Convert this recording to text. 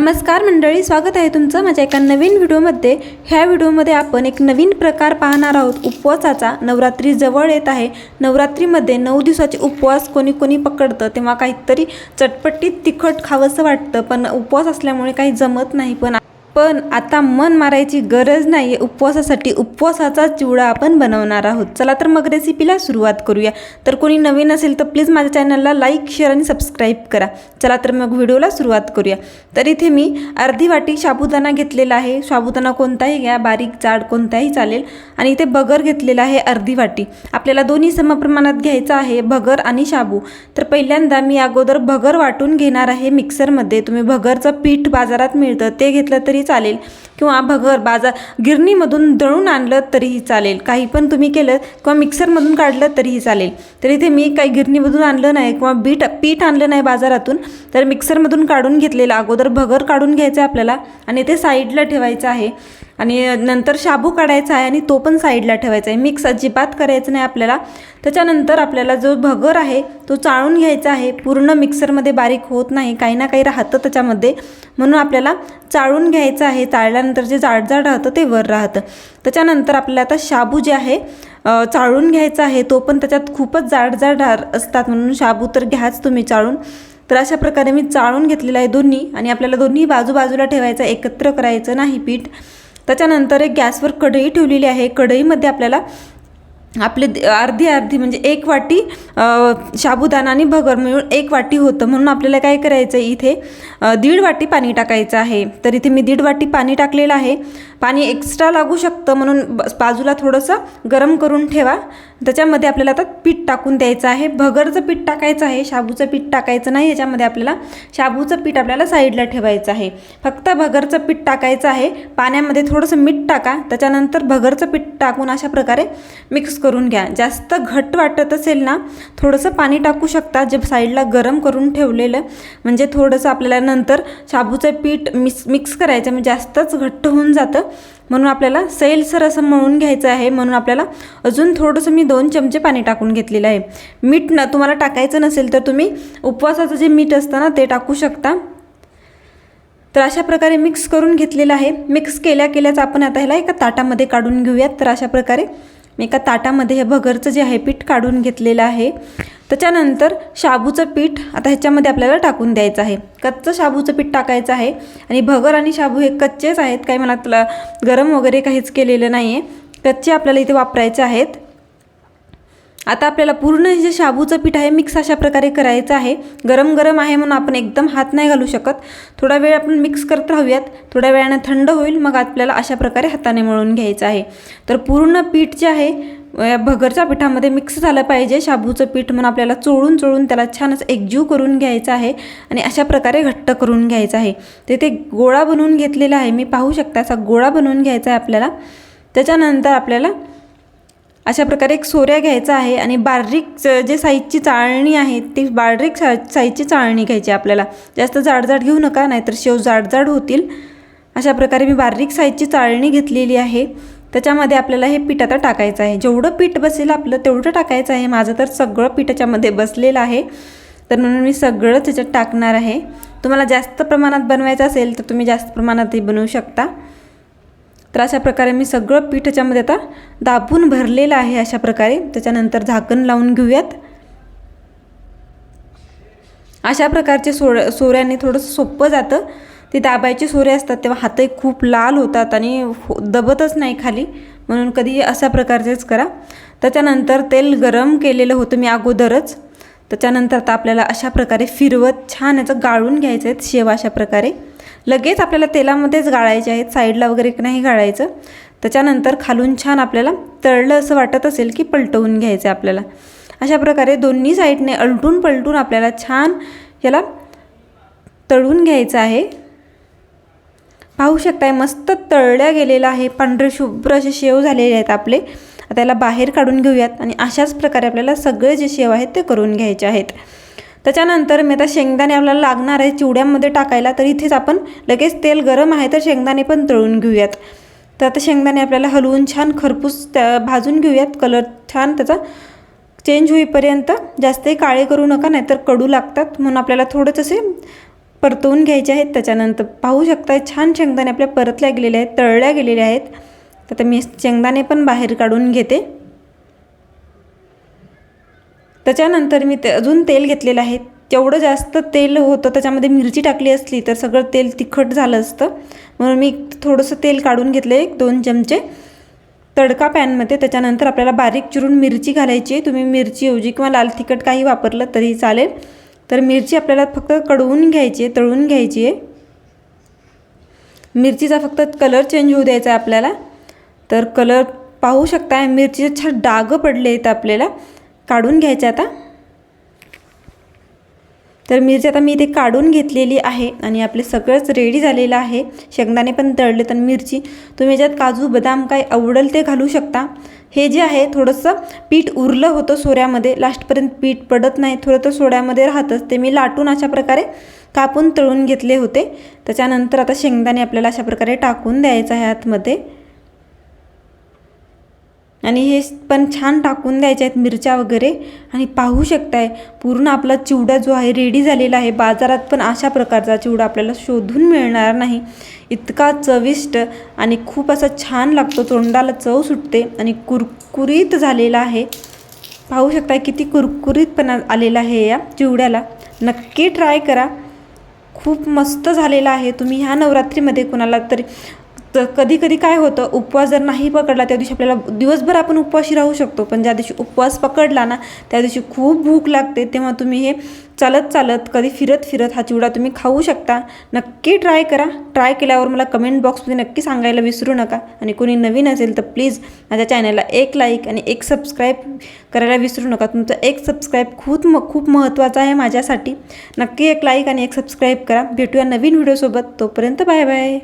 नमस्कार मंडळी स्वागत आहे तुमचं माझ्या एका नवीन व्हिडिओमध्ये. ह्या व्हिडिओमध्ये आपण एक नवीन प्रकार पाहणार आहोत. उपवासाचा नवरात्री जवळ येत आहे. नवरात्रीमध्ये नऊ दिवसाचे उपवास कोणी कोणी पकडतं तेव्हा काहीतरी चटपटीत तिखट खावंसं वाटतं. पण उपवास असल्यामुळे काही जमत नाही. पण पण आता मन मारायची गरज नाही आहे उपवासासाठी उपवासाचा चिवडा आपण बनवणार आहोत. चला तर मग रेसिपीला सुरुवात करूया. तर कोणी नवीन असेल तर प्लीज माझ्या चॅनलला लाईक शेअर आणि सबस्क्राईब करा. चला तर मग व्हिडिओला सुरुवात करूया. तर इथे मी अर्धी वाटी साबुदाणा घेतलेला आहे. साबुदाणा कोणताही घ्या बारीक जाड कोणताही चालेल. आणि इथे बगर घेतलेला आहे अर्धी वाटी. आपल्याला दोन्ही समप्रमाणात घ्यायचं आहे भगर आणि शाबू. तर पहिल्यांदा मी अगोदर भगर वाटून घेणार आहे मिक्सरमध्ये तुम्ही भगरचं पीठ बाजारात मिळतं. ते घेतलं तरी चालेल. किंवा भगर बाजार गिरणीमधून दळून आणलं तरीही चालेल. काही पण तुम्ही केलं किंवा मिक्सरमधून काढलं तरीही चालेल. तर इथे मी काही गिरणीमधून आणलं नाही किंवा बीट पीठ आणलं नाही बाजारातून. तर मिक्सरमधून काढून घेतलेलं अगोदर भगर काढून घ्यायचं आहे आपल्याला आणि ते साईडला ठेवायचं आहे. आणि नंतर शाबू काढायचा आहे आणि तो पण साईडला ठेवायचा आहे. मिक्स अजिबात करायचं नाही आपल्याला. त्याच्यानंतर आपल्याला जो भगर आहे तो चाळून घ्यायचा आहे. पूर्ण मिक्सरमध्ये बारीक होत नाही काही ना काही राहतं त्याच्यामध्ये. म्हणून आपल्याला चाळून घ्यायचं आहे. चाळल्यानंतर जे जाडजाड राहतं ते वर राहतं. त्याच्यानंतर आपल्याला आता शाबू जे आहे चाळून घ्यायचा आहे तो पण त्याच्यात खूपच जाडजाड असतात. म्हणून शाबू तर घ्याच तुम्ही चाळून. तर अशा प्रकारे मी चाळून घेतलेलं आहे दोन्ही आणि आपल्याला दोन्ही बाजूबाजूला ठेवायचं एकत्र करायचं नाही पीठ. त्याच्यानंतर एक गॅसवर कढई ठेवलेली आहे. कढईमध्ये आपल्याला आपले अर्धी अर्धी म्हणजे एक वाटी अ, साबुदाणा आणि भगर मिळून एक वाटी होतं. म्हणून आपल्याला काय करायचं आहे इथे? दीड वाटी पाणी टाकायचं आहे. तर इथे मी दीड वाटी पाणी टाकलेलं आहे. पाणी एक्स्ट्रा लागू शकतं म्हणून ब- बाजूला थोडंसं गरम करून ठेवा. त्याच्यामध्ये आपल्याला आता पीठ टाकून द्यायचं आहे. भगरचं पीठ टाकायचं आहे. शाबूचं पीठ टाकायचं नाही. याच्यामध्ये आपल्याला शाबूचं पीठ आपल्याला साईडला ठेवायचं आहे. फक्त भगरचं पीठ टाकायचं आहे. पाण्यामध्ये थोडंसं मीठ टाका. त्याच्यानंतर भगरचं पीठ टाकून अशा प्रकारे मिक्स करून घ्या. जास्त घट्ट वाटत असेल ना थोडंसं पाणी टाकू शकता जे साईडला गरम करून ठेवलेलं. म्हणजे थोडंसं आपल्याला नंतर शाबूचं पीठ मिक्स मिक्स करायचं म्हणजे जास्तच घट्ट होऊन जातं. म्हणून आपल्याला सैलसर असं मळून घ्यायचं आहे. म्हणून आपल्याला अजून थोडंसं मी दोन चमचे पाणी टाकून घेतलेलं आहे. मीठ न तुम्हाला टाकायचं नसेल तर तुम्ही उपवासाचं जे मीठ असतं ना ते टाकू शकता. तर अशा प्रकारे मिक्स करून घेतलेलं आहे. मिक्स केल्या केल्याच आपण आता ह्याला एका ताटामध्ये काढून घेऊयात. तर अशा प्रकारे मी एका ताटामध्ये हे भगरचं जे आहे पीठ काढून घेतलेलं आहे. त्याच्यानंतर शाबूचं पीठ आता ह्याच्यामध्ये आपल्याला टाकून द्यायचं आहे. कच्चं शाबूचं पीठ टाकायचं आहे. आणि भगर आणि शाबू हे कच्चेच आहेत. काही मला तुला गरम वगैरे काहीच केलेलं नाही आहे कच्चे आपल्याला इथे वापरायचे आहेत. आता आपल्याला पूर्ण हे जे शाबूचं पीठ आहे मिक्स अशा प्रकारे करायचं आहे. गरम गरम आहे म्हणून आपण एकदम हात नाही घालू शकत. थोडा वेळ आपण मिक्स करत राहूयात. थोड्या वेळानं थंड होईल मग आपल्याला अशा प्रकारे हाताने मळून घ्यायचं आहे. तर पूर्ण पीठ जे आहे या भगरच्या पिठामध्ये मिक्स झालं पाहिजे. शाबूचं पीठ म्हणून आपल्याला चोळून चोळून त्याला छानच एकजीव करून घ्यायचं आहे आणि अशा प्रकारे घट्ट करून घ्यायचं आहे. ते ते गोळा बनवून घेतलेला आहे. मी पाहू शकता असा गोळा बनवून घ्यायचा आहे आपल्याला. त्याच्यानंतर आपल्याला अशा प्रकारे एक सोऱ्या घ्यायचा आहे आणि बारीक च- जे साईजची चाळणी आहे ती बारीक सा साईजची चाळणी घ्यायची आपल्याला. जास्त जाडजाड घेऊ नका नाहीतर शेव जाडजाड होतील. अशा प्रकारे मी बारीक साईजची चाळणी घेतलेली आहे. त्याच्यामध्ये आपल्याला हे पीठ आता टाकायचं आहे. जेवढं पीठ बसेल आपलं तेवढं टाकायचं आहे. माझं तर सगळं पिठाच्यामध्ये बसलेलं आहे. तर म्हणून मी सगळं त्याच्यात टाकणार आहे. तुम्हाला जास्त प्रमाणात बनवायचं असेल तर तुम्ही जास्त प्रमाणातही बनवू शकता. तर अशा प्रकारे मी सगळं पीठ याच्यामध्ये आता दाबून भरलेलं आहे अशा प्रकारे. त्याच्यानंतर झाकण लावून घेऊयात. अशा प्रकारचे सोड सोऱ्याने थोडंसं सोपं जातं. ते दाबायचे सोरे असतात तेव्हा हातही खूप लाल होतात आणि हो दबतच नाही खाली. म्हणून कधी अशा प्रकारचेच करा. त्याच्यानंतर तेल गरम केलेलं होतं मी अगोदरच. त्याच्यानंतर आता आपल्याला अशा प्रकारे फिरवत छान याचं गाळून घ्यायचं आहे शेव अशा प्रकारे. लगेच आपल्याला तेलामध्येच गाळायचे आहेत साईडला वगैरे नाही गाळायचं. त्याच्यानंतर खालून छान आपल्याला तळलं असं वाटत असेल की पलटवून घ्यायचं आहे आपल्याला. अशा प्रकारे दोन्ही साईडने अलटून पलटून आपल्याला छान याला तळून घ्यायचं आहे. पाहू शकताय मस्त तळल्या गेलेलं आहे. पांढरे शुभ्र असे शेव झालेले आहेत आपले. आता याला बाहेर काढून घेऊयात आणि अशाच प्रकारे आपल्याला सगळे जे शेव आहेत ते करून घ्यायचे आहेत. त्याच्यानंतर मी आता शेंगदाणे आपल्याला लागणार आहे चिवड्यामध्ये टाकायला तर इथेच आपण लगेच तेल गरम आहे तर शेंगदाणे पण तळून घेऊयात. तर आता शेंगदाणे आपल्याला हलवून छान खरपूस त्या भाजून घेऊयात. कलर छान त्याचा चेंज होईपर्यंत जास्तही काळे करू नका नाहीतर कडू लागतात. म्हणून आपल्याला थोडंच असे परतवून घ्यायचे आहेत. त्याच्यानंतर पाहू शकता छान शेंगदाणे आपल्या परतल्या गेलेल्या आहेत तळल्या गेलेल्या आहेत. तर मी शेंगदाणे पण बाहेर काढून घेते. त्याच्यानंतर मी ते अजून तेल घेतलेलं आहे. तेवढं जास्त तेल होतं त्याच्यामध्ये मिरची टाकली असली तर सगळं तेल तिखट झालं असतं. म्हणून मी थोडंसं तेल काढून घेतलं एक दोन चमचे तडका पॅनमध्ये. त्याच्यानंतर आपल्याला बारीक चिरून मिरची घालायची आहे. तुम्ही मिरचीऐवजी किंवा लाल तिखट काही वापरलं तरी चालेल. तर मिरची आपल्याला फक्त कडवून घ्यायची आहे तळून घ्यायची आहे. मिरचीचा फक्त कलर चेंज होऊ द्यायचा आहे आपल्याला. तर कलर पाहू शकता मिरचीचे छान डाग पडले आहेत आपल्याला. काढून घ्यायचं आता. तर मिरची आता मी इथे काढून घेतलेली आहे आणि आपले सगळंच रेडी झालेलं आहे. शेंगदाणे पण तळले तर मिरची. तुम्ही याच्यात काजू बदाम काय आवडेल ते घालू शकता. हे जे आहे थोडंसं पीठ उरलं होतं सोऱ्यामध्ये. लास्टपर्यंत पीठ पडत नाही. थोडं तर सोड्यामध्ये राहतंच. ते मी लाटून अशा प्रकारे कापून तळून घेतले होते. त्याच्यानंतर आता शेंगदाणे आपल्याला अशा प्रकारे टाकून द्यायचं आहे आतमध्ये. आणि हे पण छान टाकून द्यायचे आहेत मिरच्या वगैरे. आणि पाहू शकताय पूर्ण आपला चिवडा जो आहे रेडी झालेला आहे. बाजारात पण अशा प्रकारचा चिवडा आपल्याला शोधून मिळणार नाही. इतका चविष्ट आणि खूप असा छान लागतो. तोंडाला चव सुटते आणि कुरकुरीत झालेला आहे. पाहू शकता किती कुरकुरीतपणा आलेला आहे या चिवड्याला. नक्की ट्राय करा. खूप मस्त झालेला आहे. तुम्ही ह्या नवरात्रीमध्ये कोणाला तरी तर कधी कधी काय होतं उपवास जर नाही पकडला त्या दिवशी आपल्याला दिवसभर आपण उपवाशी राहू शकतो. पण ज्या दिवशी उपवास पकडला ना त्या दिवशी खूप भूक लागते तेव्हा तुम्ही हे चालत चालत कधी फिरत फिरत हा चिवडा तुम्ही खाऊ शकता. नक्की ट्राय करा. ट्राय केल्यावर मला कमेंट बॉक्समध्ये नक्की सांगायला विसरू नका. आणि कोणी नवीन असेल तर प्लीज माझ्या चॅनलला एक लाईक आणि एक सबस्क्राईब करायला विसरू नका. तुमचं एक सबस्क्राईब खूप म खूप महत्त्वाचं आहे माझ्यासाठी. नक्की एक लाईक आणि एक सबस्क्राईब करा. भेटूया नवीन व्हिडिओसोबत. तोपर्यंत बाय बाय.